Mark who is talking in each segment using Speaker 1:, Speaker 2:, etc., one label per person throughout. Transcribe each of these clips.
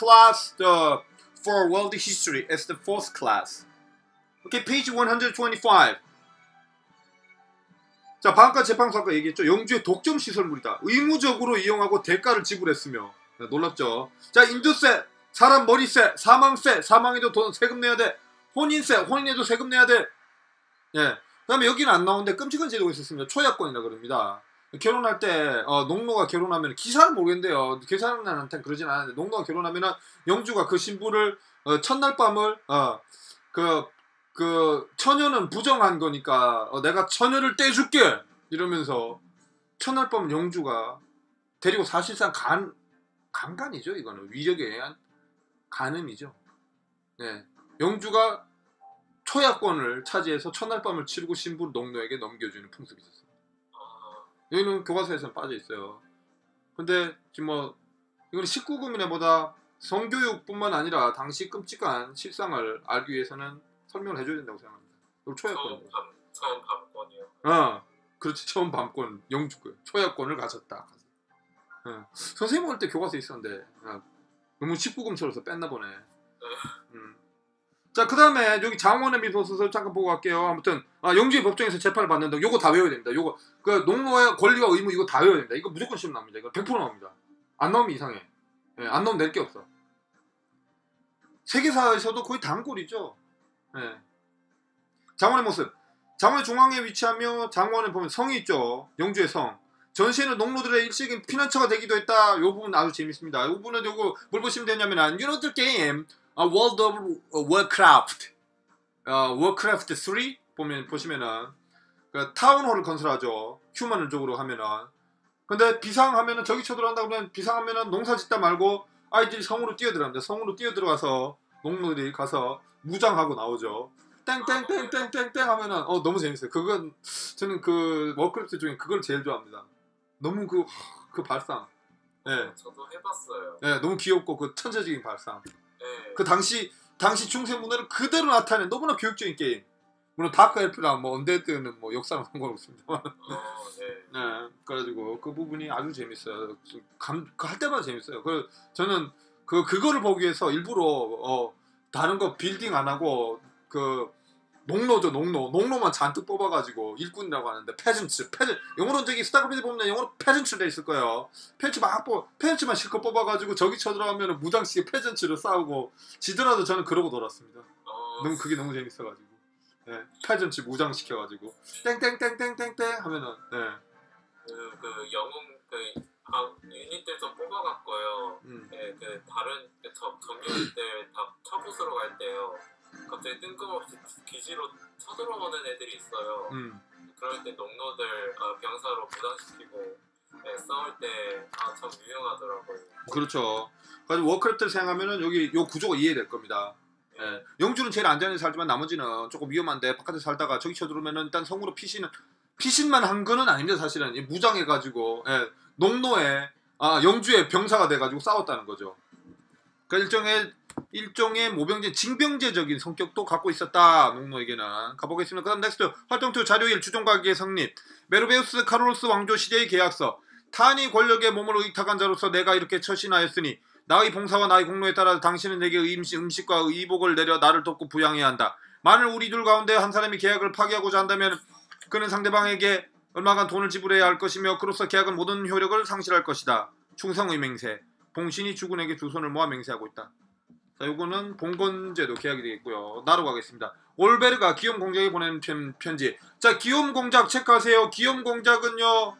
Speaker 1: class the for world history as the fourth class. Okay, page 125. 자, 재판소 아까 얘기했죠. 영주의 독점 시설물이다. 의무적으로 이용하고 대가를 지불했으며 네, 놀랍죠. 자, 인두세, 사람 머리세, 사망세, 사망에도 돈 세금 내야 돼. 혼인세, 혼인에도 세금 내야 돼. 예. 그다음에 여기는 안 나오는데 끔찍한 제도가 있었습니다. 초약권이라 그럽니다. 결혼할 때 어, 농노가 결혼하면 기사는 모르겠는데요. 계산한테 그러진 않았는데 농노가 결혼하면은 영주가 그 신부를 어, 첫날 밤을 어, 그, 그 처녀는 부정한 거니까 어, 내가 처녀를 떼줄게 이러면서 첫날 밤 영주가 데리고 사실상 간 간간이죠 이거는 위력에 의한 간음이죠. 네, 영주가 초약권을 차지해서 첫날 밤을 치르고 신부를 농노에게 넘겨주는 풍습이 있었어요.
Speaker 2: 아,
Speaker 1: 여기는 교과서에서는 빠져 있어요. 근데 지금 뭐 이건 19금이나 보다 성교육뿐만 아니라 당시 끔찍한 실상을 알기 위해서는 설명을 해줘야 된다고 생각합니다. 그리고
Speaker 2: 처음 밤권이요.
Speaker 1: 어, 그렇지 처음 밤권 영주권 초약권을 가졌다. 어. 선생님 올 때 교과서 있었는데 어, 너무 19금처럼서 뺐나 보네. 음. 자, 그 다음에 여기 장원의 미소서를 잠깐 보고 갈게요. 아무튼, 아, 영주의 법정에서 재판을 받는다. 요거 다 외워야 됩니다. 요거, 그, 농노의 권리와 의무 이거 다 외워야 됩니다. 이거 무조건 시험 나옵니다. 이거 100% 나옵니다. 안 나오면 이상해. 예, 안 나오면 낼 게 없어. 세계사에서도 거의 단골이죠. 예. 장원의 모습. 장원의 중앙에 위치하며 장원에 보면 성이 있죠. 영주의 성. 전시에는 농노들의 일시적인 피난처가 되기도 했다. 요 부분 아주 재밌습니다. 요 부분은 요거 뭘 보시면 되냐면, the game, 아, World of Warcraft, 어, Warcraft 3 보면 보시면은 그 타운홀을 건설하죠. 휴먼적으로 하면은. 근데 비상하면은 저기 쳐들어간다 그러면 비상하면은 농사 짓다 말고 아이들이 성으로 뛰어들어갑니다. 성으로 뛰어들어가서 농노들이 가서 무장하고 나오죠. 땡땡땡땡땡땡 하면은 어 너무 재밌어요. 그건 저는 그 워크래프트 중에 그걸 제일 좋아합니다. 너무 그그 발상. 예.
Speaker 2: 저도 해봤어요.
Speaker 1: 예, 너무 귀엽고 그 천재적인 발상.
Speaker 2: 네.
Speaker 1: 그 당시 당시 중세 문화를 그대로 나타낸 너무나 교육적인 게임. 물론 다크 엘프랑 뭐 언데드는 뭐 역사랑 상관없습니다.
Speaker 2: 어, 네.
Speaker 1: 네, 그래가지고 그 부분이 아주 재밌어요. 감, 그할 때마다 재밌어요. 그 저는 그 그거를 보기 위해서 일부러 어 다른 거 빌딩 안 하고 그 농노죠 농노 농노만 잔뜩 뽑아가지고 일꾼이라고 하는데 페전츠 페전 영어로는 저기 스타크래프트 보면 영어로 페전츠 돼 있을 거예요. 페전츠 막 뽑, 페전츠만 실컷 뽑아가지고 저기 쳐들어가면 무장시에 페전츠로 싸우고 지더라도 저는 그러고 놀았습니다.
Speaker 2: 어,
Speaker 1: 너무 그게 너무 재밌어가지고 네, 페전츠 무장시켜가지고 땡땡땡땡땡땡 하면은 네,
Speaker 2: 그, 그 영웅 그 아, 유닛들 좀 뽑아갔고요.
Speaker 1: 음.
Speaker 2: 네, 그 다른 그 저, 정규닛들 다 처부수러 갈 때요. 갑자기 뜬금없이 기지로 쳐들어오는 애들이 있어요.
Speaker 1: 음.
Speaker 2: 그럴 때 농노들 아, 병사로 무장시키고 네, 싸울 때아참 유용하더라고요.
Speaker 1: 그렇죠. 그래서 워크래프트를 생각하면은 여기 요 구조가 이해될 겁니다. 예. 영주는 제일 안전하게 살지만 나머지는 조금 위험한데 바깥에 살다가 저기 쳐들어오면은 일단 성으로 피신은 피신만 한 거는 아닙니다 사실은 이 무장해가지고 예. 농노에 아 영주의 병사가 돼가지고 싸웠다는 거죠. 그 일종의 일종의 모병제 징병제적인 성격도 갖고 있었다 농노에게는 가보겠습니다. 그다음 넥스트 활동 투 자료 1 주종 가기의 성립 메르베우스 카롤로스 왕조 시대의 계약서 타니 권력의 몸을 의탁한 자로서 내가 이렇게 처신하였으니 나의 봉사와 나의 공로에 따라 당신은 내게 음식, 음식과 의복을 내려 나를 돕고 부양해야 한다. 만일 우리 둘 가운데 한 사람이 계약을 파기하고자 한다면 그는 상대방에게 얼마간 돈을 지불해야 할 것이며 그로써 계약은 모든 효력을 상실할 것이다. 충성의 맹세. 봉신이 주군에게 두 손을 모아 맹세하고 있다. 자, 요거는 봉건제도 계약이 되겠고요. 나로 가겠습니다. 올베르가 기욤 공작에 보낸 편- 편지. 자, 기욤 공작 체크하세요. 기욤 공작은요.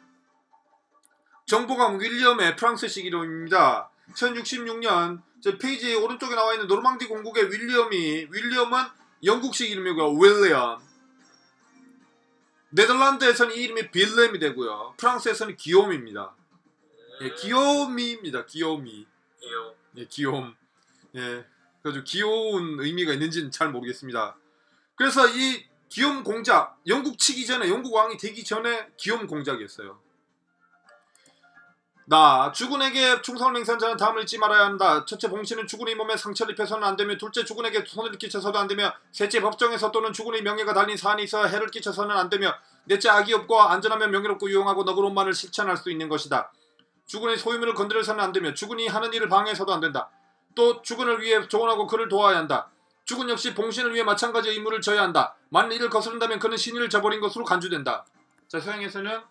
Speaker 1: 정보감 윌리엄의 프랑스식 이름입니다. 1066년 저 페이지 오른쪽에 나와 있는 노르망디 공국의 윌리엄이 윌리엄은 영국식 이름이고요. 윌리엄. 네덜란드에서는 이 이름이 빌렘이 되고요. 프랑스에서는 기욤입니다. 예, 기욤이입니다. 기욤이.
Speaker 2: 귀여워.
Speaker 1: 예, 귀여움. 예. 그래가지고 귀여운 의미가 있는지는 잘 모르겠습니다. 그래서 이 귀여움 공작, 영국 치기 전에, 영국 왕이 되기 전에 귀여움 공작이었어요. 나 주군에게 충성을 맹세한 자는 다음을 잊지 말아야 한다. 첫째 봉신은 주군의 몸에 상처를 입혀서는 안 되며 둘째 주군에게 손을 끼쳐서도 안 되며 셋째 법정에서 또는 주군의 명예가 달린 사안이 있어 해를 끼쳐서는 안 되며 넷째 악이 없고 안전하며 명예롭고 유용하고 너그러운만을 실천할 수 있는 것이다. 주군의 소유물을 건드려서는 안 되며 주군이 하는 일을 방해해서도 안 된다. 또 주군을 위해 조언하고 그를 도와야 한다. 주군 역시 봉신을 위해 마찬가지의 임무를 져야 한다. 만일 이를 거스른다면 그는 신의를 저버린 것으로 간주된다. 자 서양에서는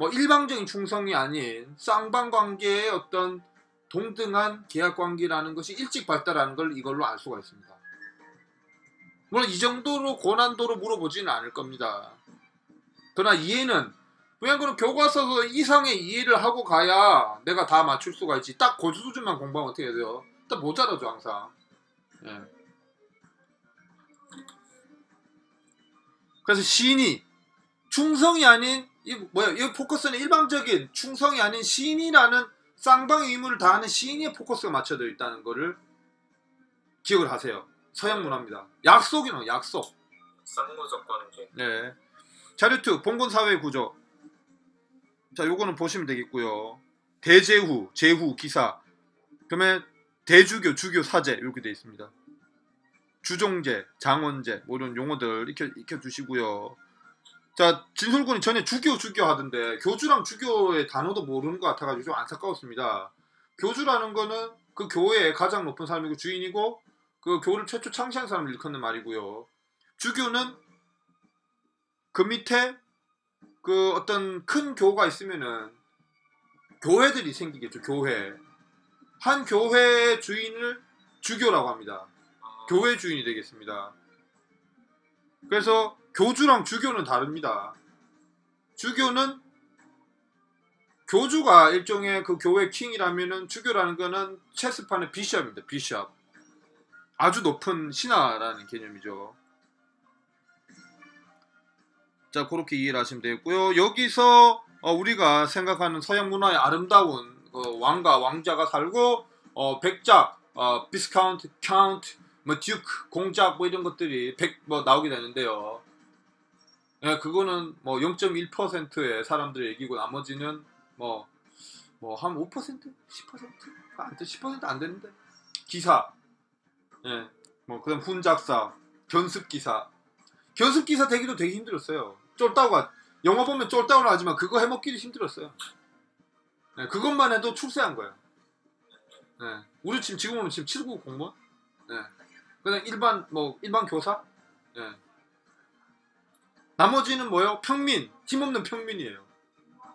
Speaker 1: 뭐 일방적인 충성이 아닌 쌍방관계의 어떤 동등한 계약관계라는 것이 일찍 발달하는 걸 이걸로 알 수가 있습니다. 물론 이 정도로 고난도로 물어보지는 않을 겁니다. 그러나 이해는 왜냐면 그럼 교과서서 이상의 이해를 하고 가야 내가 다 맞출 수가 있지. 딱 그 수준만 공부하면 어떻게 돼요? 딱 모자라죠 항상. 예. 그래서 시인이 충성이 아닌 이 뭐야 이 포커스는 일방적인 충성이 아닌 시인이라는 쌍방의 의무를 다하는 시인의 포커스가 맞춰져 있다는 것을 기억을 하세요. 서양 문화입니다. 약속이는 약속.
Speaker 2: 관계.
Speaker 1: 네. 자료 2 봉건 사회 구조. 자, 요거는 보시면 되겠고요. 대제후, 제후, 기사. 그러면 대주교, 주교, 사제 이렇게 돼 있습니다. 주종제, 장원제 뭐 이런 용어들 익혀, 익혀 주시고요. 자, 진솔군이 전에 주교, 주교 하던데 교주랑 주교의 단어도 모르는 것 같아가지고 좀 안타까웠습니다. 교주라는 거는 그 교회의 가장 높은 사람이고 주인이고 그 교를 최초 창시한 사람을 일컫는 말이고요. 주교는 그 밑에 그 어떤 큰 교가 있으면은 교회들이 생기겠죠. 교회. 한 교회의 주인을 주교라고 합니다.
Speaker 2: 아,
Speaker 1: 교회 주인이 되겠습니다. 그래서 교주랑 주교는 다릅니다. 주교는 교주가 일종의 그 교회 킹이라면은 주교라는 거는 체스판의 비숍입니다. 비숍. 아주 높은 신하라는 개념이죠. 자, 그렇게 이해를 하시면 되겠고요. 여기서 어, 우리가 생각하는 서양 문화의 아름다운 어, 왕과 왕자가 살고 어, 백작, 어, 비스카운트, 카운트, 뭐 듀크, 공작 뭐 이런 것들이 백 뭐 나오게 되는데요. 예, 그거는 뭐 0.1%의 사람들의 얘기고 나머지는 뭐 뭐한 5%? 10%? 안 돼, 10%안 되는데. 기사. 예. 뭐 그다음 훈작사, 견습 기사. 견습 기사 되기도 되게 힘들었어요. 쫄다고가 영화 보면 쫄다고는 하지만 그거 해먹기도 힘들었어요. 예, 그것만 해도 출세한 거예요. 예. 우리 지금 지금 보면 지금 7급 공무원. 예. 그냥 일반 뭐 일반 교사. 예. 나머지는 뭐요? 평민, 힘없는 평민이에요.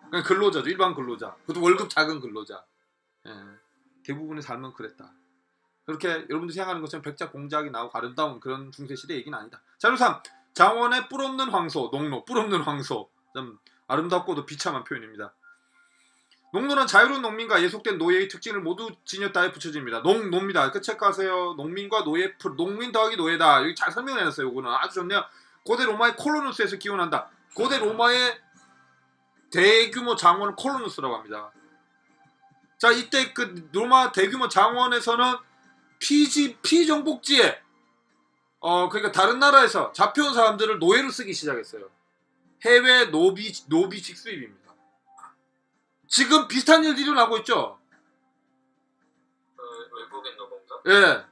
Speaker 1: 그냥 근로자죠, 일반 근로자. 그것도 월급 작은 근로자. 예. 대부분의 삶은 그랬다. 그렇게 여러분들이 생각하는 것처럼 백작 공작이 나오고 아름다운 그런 중세 시대 얘기는 아니다. 자료 3. 장원의 뿔 없는 황소, 농노, 뿔 없는 황소. 좀 아름답고도 비참한 표현입니다. 농노는 자유로운 농민과 예속된 노예의 특징을 모두 지녔다에 붙여집니다. 농 노입니다. 그 체크하세요. 농민과 노예, 풀, 농민 더하기 노예다. 여기 잘 설명을 해놨어요. 이거는 아주 좋네요. 고대 로마의 콜로누스에서 기원한다. 고대 로마의 대규모 장원을 콜로누스라고 합니다. 자, 이때 그 로마 대규모 장원에서는 피지 피정복지에 어 그러니까 다른 나라에서 잡혀온 사람들을 노예로 쓰기 시작했어요. 해외 노비 노비 직 수입입니다. 지금 비슷한 일들이 일어나고 있죠.
Speaker 2: 그 외국인 노동자.
Speaker 1: 예.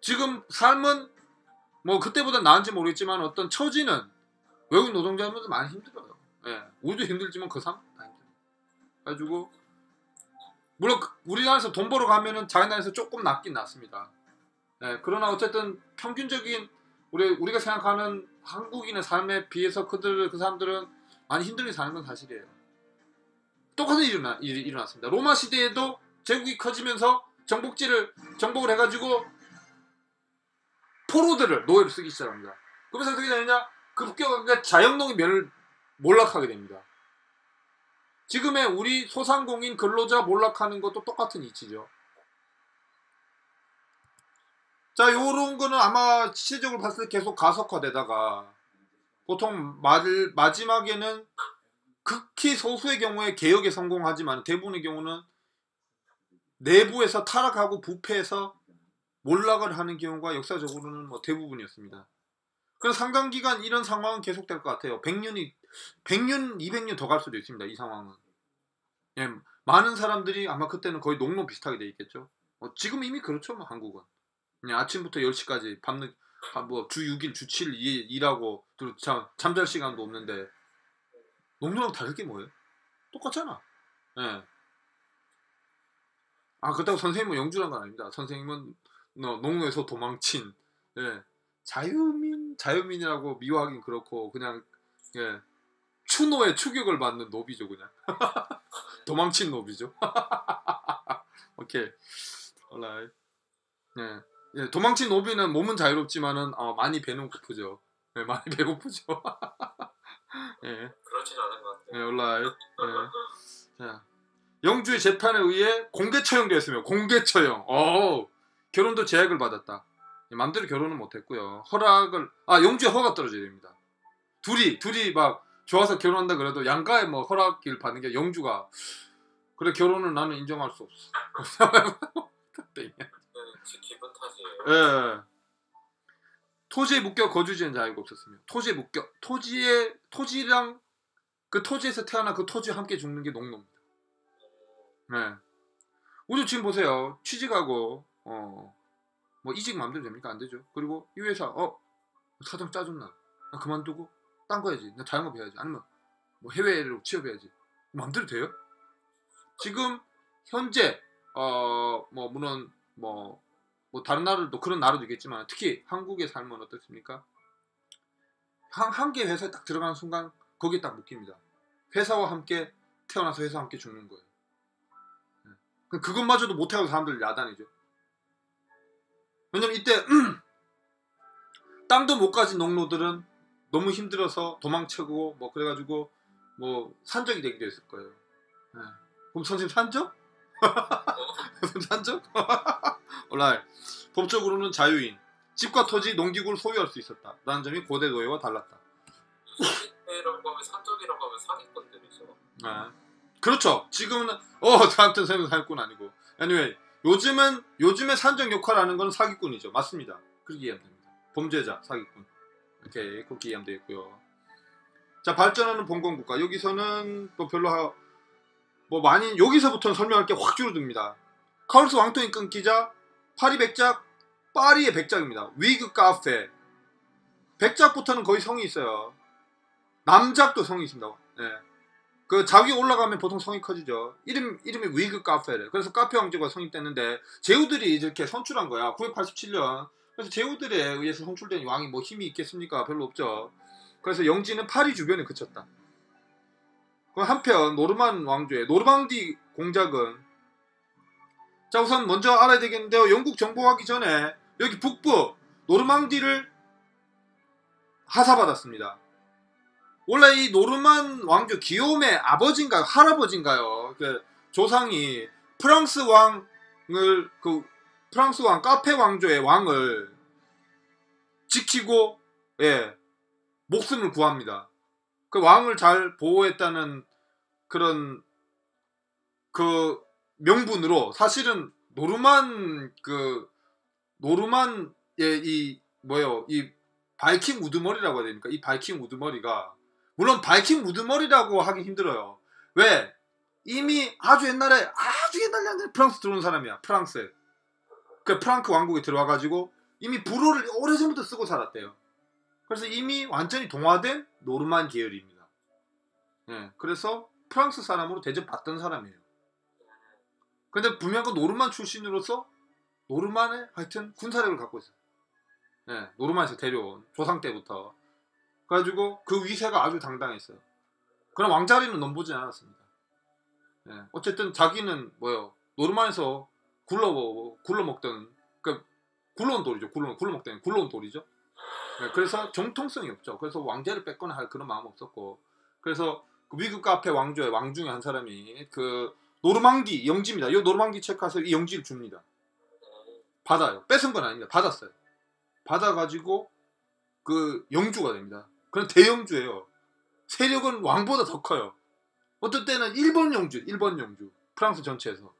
Speaker 1: 지금 삶은 뭐 그때보다 나은지 모르겠지만 어떤 처지는 외국인 노동자들도 많이 힘들어요. 예. 우리도 힘들지만 그 사람 다 힘들어. 가지고 물론 그- 우리나라에서 돈 벌어 가면은 자기 나라에서 조금 낫긴 낫습니다. 예. 그러나 어쨌든 평균적인 우리 우리가 생각하는 한국인의 삶에 비해서 그들 그 사람들은 많이 힘들게 사는 건 사실이에요. 똑같은 일이 일어나, 일이 일어났습니다. 로마 시대에도 제국이 커지면서 정복지를 정복을 해가지고 포로들을 노예로 쓰기 시작합니다. 그러면서 어떻게 되느냐? 급격하게 자영농의 면을 몰락하게 됩니다. 지금의 우리 소상공인 근로자 몰락하는 것도 똑같은 이치죠. 자, 요런 거는 아마 시대적으로 봤을 때 계속 가속화되다가 보통 말, 마지막에는 극히 소수의 경우에 개혁에 성공하지만 대부분의 경우는 내부에서 타락하고 부패해서 몰락을 하는 경우가 역사적으로는 뭐 대부분이었습니다. 그래서 상당 기간 이런 상황은 계속될 것 같아요. 100년이 100년, 200년 더 갈 수도 있습니다. 이 상황은. 예, 많은 사람들이 아마 그때는 거의 농로 비슷하게 돼 있겠죠. 어, 지금 이미 그렇죠, 뭐 한국은. 그냥 아침부터 10시까지 밤늦 아, 뭐주 6일, 주 7일 일- 일하고 또 잠, 잠잘 시간도 없는데 농로랑 다를 게 뭐예요? 똑같잖아. 예. 아 그렇다고 선생님은 영주란 건 아닙니다. 선생님은 어, 농노에서 도망친 예. 자유민 자유민이라고 미워하긴 그렇고 그냥 예. 추노의 추격을 받는 노비죠 그냥 도망친 노비죠. 오케이. alright. 예. 예, 도망친 노비는 몸은 자유롭지만은 어, 많이 배는 고프죠. 예, 많이 배고프죠. 예.
Speaker 2: 그렇진 않은 것 같아요.
Speaker 1: 예, alright. 예. 자, 영주의 재판에 의해 공개 처형되었으며 공개 처형. 어, 결혼도 제약을 받았다. 예, 마음대로 결혼은 못했고요. 허락을 아 영주의 허가 떨어져야 됩니다. 둘이 둘이 막 좋아서 결혼한다 그래도 양가의 뭐 허락을 받는 게 영주가 그래 결혼은 나는 인정할 수 없어. 땡이야. 예. 토지에 묶여 거주지는 자유가 없었으며 토지에 묶여 토지에 토지랑 그 토지에서 태어나 그 토지와 함께 죽는 게 농노입니다. 네. 우리 지금 보세요. 취직하고 어 뭐 이직 마음대로 됩니까? 안 되죠. 그리고 이 회사 어 사장 짜증나. 나 그만두고 딴 거 해야지. 나 자영업 해야지. 아니면 뭐 해외로 취업해야지. 마음대로 돼요? 지금 현재 어 뭐 물론 뭐 뭐 다른 나라도 그런 나라도 있겠지만 특히 한국의 삶은 어떻습니까? 한 한 개 회사에 딱 들어가는 순간 거기에 딱 묶입니다. 회사와 함께 태어나서 회사와 함께 죽는 거예요. 네. 그- 그것마저도 못하고 사람들 야단이죠. 왜냐면 이때 땅도 못 가진 농노들은 너무 힘들어서 도망치고 뭐 그래가지고 뭐 산적이 되기도 했을 거예요. 네. 그럼 선생님 산적? 선생님 산적? 올라이 법적으로는 자유인 집과 토지 농기구를 소유할 수 있었다. 라는 점이 고대 노예와 달랐다.
Speaker 2: 이런 거면 산적이라고 하면 사기꾼들이죠.
Speaker 1: 네. 그렇죠. 지금은 어 저한테 선생님 사기꾼 아니고. anyway 요즘은 요즘에 산적 역할하는 건 사기꾼이죠. 맞습니다. 그렇게 이해하면 됩니다. 범죄자 사기꾼. 오케이 그렇게 이해하면 되겠고요. 자 발전하는 봉건 국가 여기서는 또 별로 하- 뭐 많이 여기서부터는 설명할 게 확 줄어듭니다. 카울스 왕통이 끊기자 파리 백작 파리의 백작입니다. 위그 카페 백작부터는 거의 성이 있어요. 남작도 성이 있습니다. 예. 그 자기 올라가면 보통 성이 커지죠. 이름 이름이 위그 카페래. 그래서 카페 왕조가 성립됐는데 제후들이 이렇게 선출한 거야. 987년. 그래서 제후들에 의해서 선출된 왕이 뭐 힘이 있겠습니까? 별로 없죠. 그래서 영지는 파리 주변에 그쳤다. 그 한편 노르만 왕조의 노르망디 공작은 자 우선 먼저 알아야 되겠는데요. 영국 정복하기 전에 여기 북부 노르망디를 하사받았습니다. 원래 이 노르만 왕조 기욤의 아버지인가요? 할아버지인가요? 그 조상이 프랑스 왕을 그 프랑스 왕 카페 왕조의 왕을 지키고 예 목숨을 구합니다. 그 왕을 잘 보호했다는 그런 그 명분으로 사실은 노르만 그 노르만의 이 뭐예요 이 바이킹 우두머리라고 해야 됩니까? 이 바이킹 우두머리가 물론 바이킹 우두머리라고 하기 힘들어요. 왜? 이미 아주 옛날에 아주 옛날 옛날에 프랑스 들어온 사람이야. 프랑스에. 그 프랑크 왕국에 들어와 가지고 이미 불어를 오래전부터 쓰고 살았대요. 그래서 이미 완전히 동화된 노르만 계열입니다. 예, 그래서 프랑스 사람으로 대접받던 사람이에요. 근데 분명 그 노르만 출신으로서 노르만의 하여튼 군사력을 갖고 있어요. 예, 노르만에서 데려온 조상 때부터. 그래가지고 그 위세가 아주 당당했어요. 그럼 왕자리는 넘보지 않았습니다. 예, 어쨌든 자기는 뭐요 노르만에서 굴러 굴러 먹던 그 굴러온 돌이죠. 굴러 굴러 먹던 굴러온 돌이죠. 예, 그래서 정통성이 없죠. 그래서 왕자를 뺏거나 할 그런 마음 없었고 그래서 그 위급 카페 왕조의 왕 중에 한 사람이 그 노르망디 영지입니다. 이 노르망디 체크해서 이 영지를 줍니다. 받아요. 뺏은 건 아닙니다. 받았어요. 받아가지고 그 영주가 됩니다. 그런 대영주예요. 세력은 왕보다 더 커요. 어떤 때는 일본 영주, 일본 영주, 프랑스 전체에서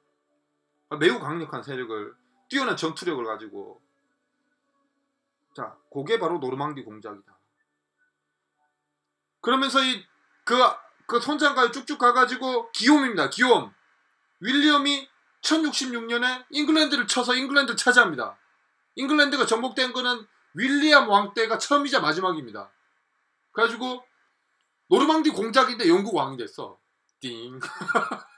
Speaker 1: 매우 강력한 세력을 뛰어난 전투력을 가지고 자, 그게 바로 노르망디 공작이다. 그러면서 이 그그 손장가에 쭉쭉 가가지고 기욤입니다. 기욤. 윌리엄이 1066년에 잉글랜드를 쳐서 잉글랜드를 차지합니다. 잉글랜드가 정복된 거는 윌리엄 왕 때가 처음이자 마지막입니다. 그래가지고 노르망디 공작인데 영국 왕이 됐어. 띵.